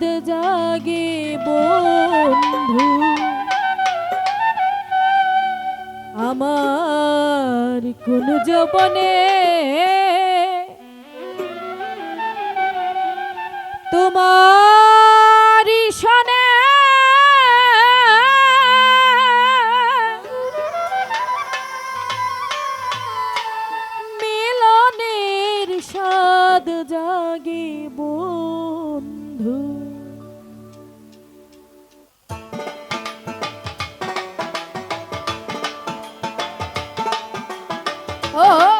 জাগে বন্ধু। আমার কোন জবনে তোমার ও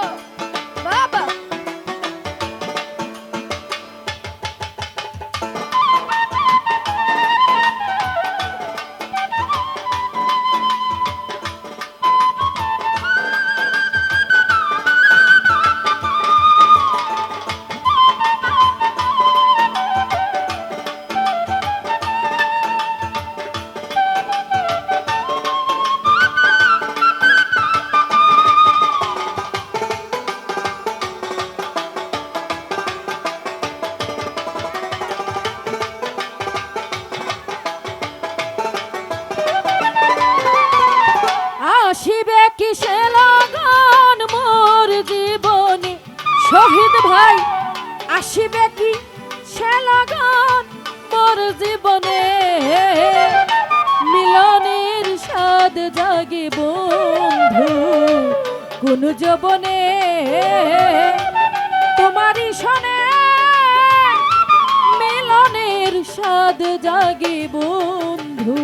ভাই, আসিবে কি সে লগন মোর জীবনে? মিলনের স্বাদ জাগে বন্ধু, কোন যবনে? তোমারই শোনে, মিলনের স্বাদ জাগে বন্ধু।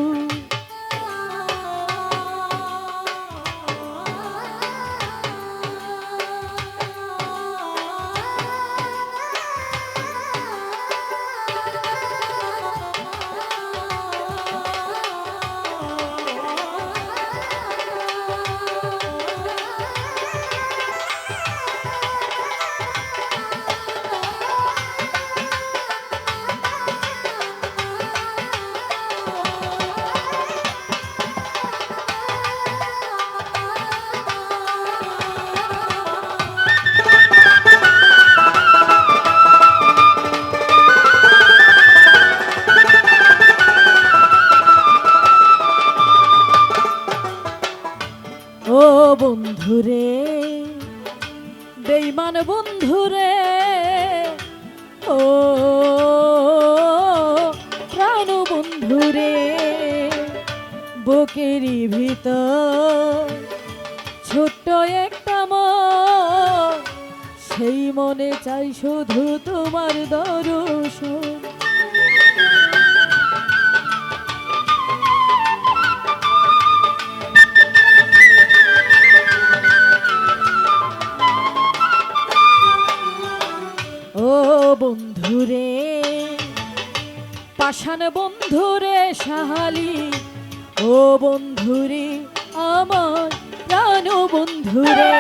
বন্ধুরে বেইমান বন্ধুরে, ও প্রাণ বন্ধুরে বুকেরই ভিতর ছোট্ট একটা মন, সেই মনে চাই শুধু তোমার দর্শন। বন্ধুরে, পাষাণ বন্ধুরে সাহালি, ও বন্ধুরে, আমার প্রাণ বন্ধুরে,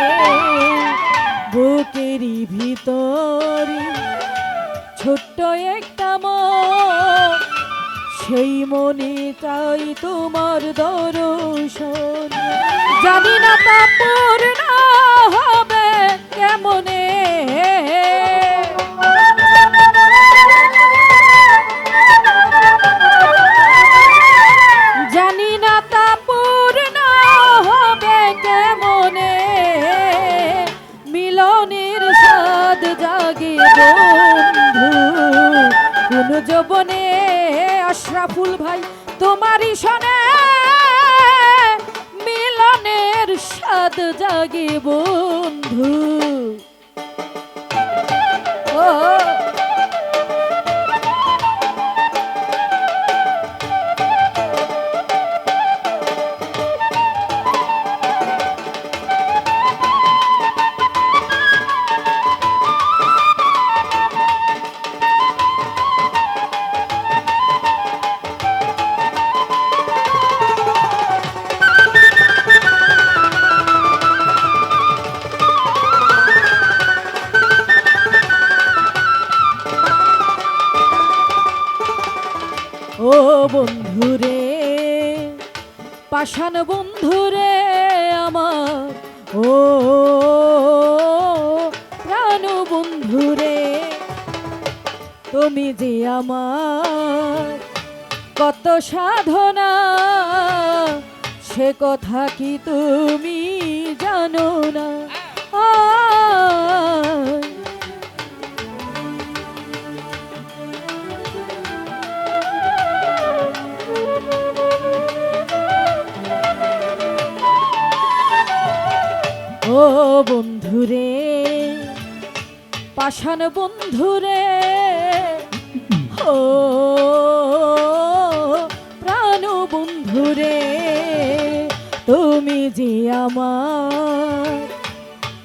বুকেরই ভিতরে ছোট্ট একটা মন সেই মনে চাই তোমার দর্শন। জানি না তা পূর্ণ হবে কেমনে? বন্ধু কোন যবনে আশরাফুল ভাই তোমারই শোনে মিলনের স্বাদ জাগে বন্ধু বন্ধুরে, পাষাণ বন্ধুরে আমার, ও প্রাণ বন্ধুরে, তুমি যে আমার কত সাধনা, সে কথা কি তুমি জানো? বন্ধুরে, পাষাণ বন্ধুরে। ও প্রাণ বন্ধুরে, তুমি যে আমার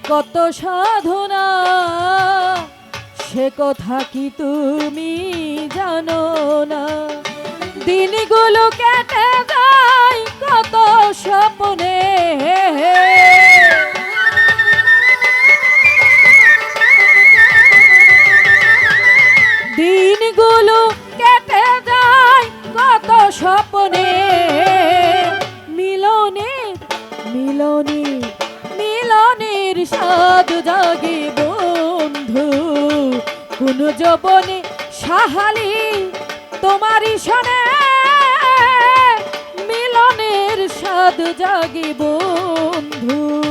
কত সাধনা, সে কথা কি তুমি জানো না? দিনগুলো কেটে যায় কত স্বপ্নে। দিনগুলো কেটে যায় কত স্বপ্নে। মিলনে মিলনে, মিলনের স্বাদ জাগে বন্ধু। কোন যবনে সাহালি তোমারই শোনে মিলনের স্বাদ জাগে বন্ধু।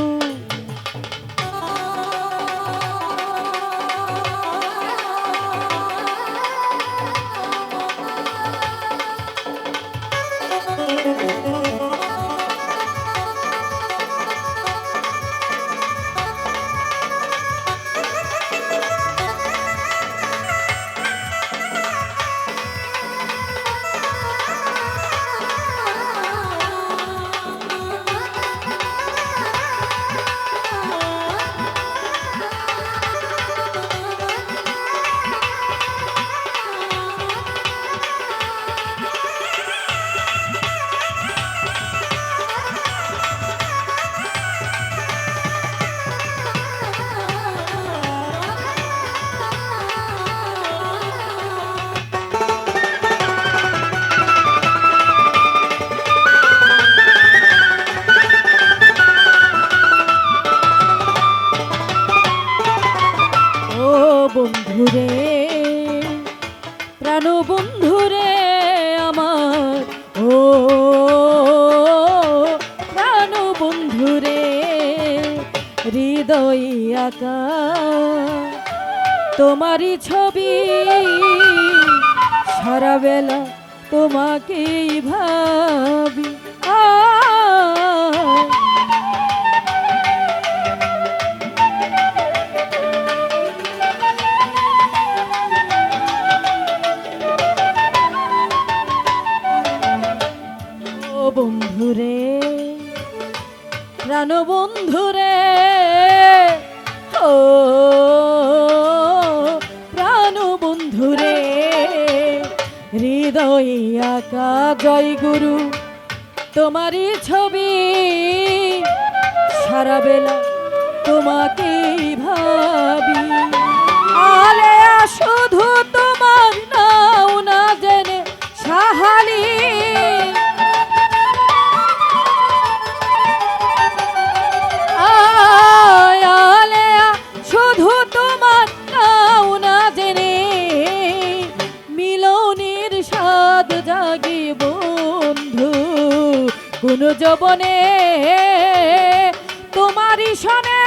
বন্ধুরে, প্রাণ বন্ধুরে আমার। ও, প্রাণ বন্ধুরে, হৃদয় আকা। তোমারই ছবি সারা বেলা তোমাকেই ভাবি। প্রাণ বন্ধুরে। ও, প্রাণ বন্ধুরে, হৃদয় আকা জয় গুরু। তোমারই ছবি সারা বেলা তোমাকেই ভাবি। আলেয়া শুধু কোন যবনে তোমারই শোনে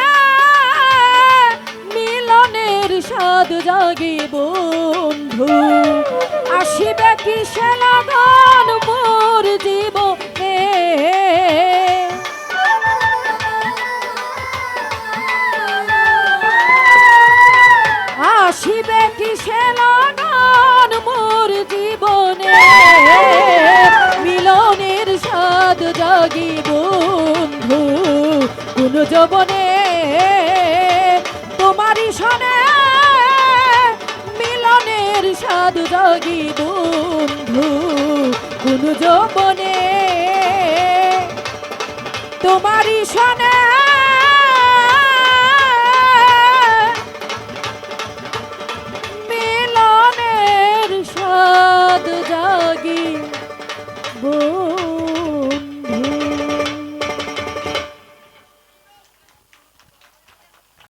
মিলনের স্বাদ জাগে বন্ধু। আসিবে কিসে লগন মোর জীবনে? আসিবে কোন যৌবনে তোমারই সনে মিলনের সাধু জগি বন্ধু কোন যৌবনে তোমারই শোনে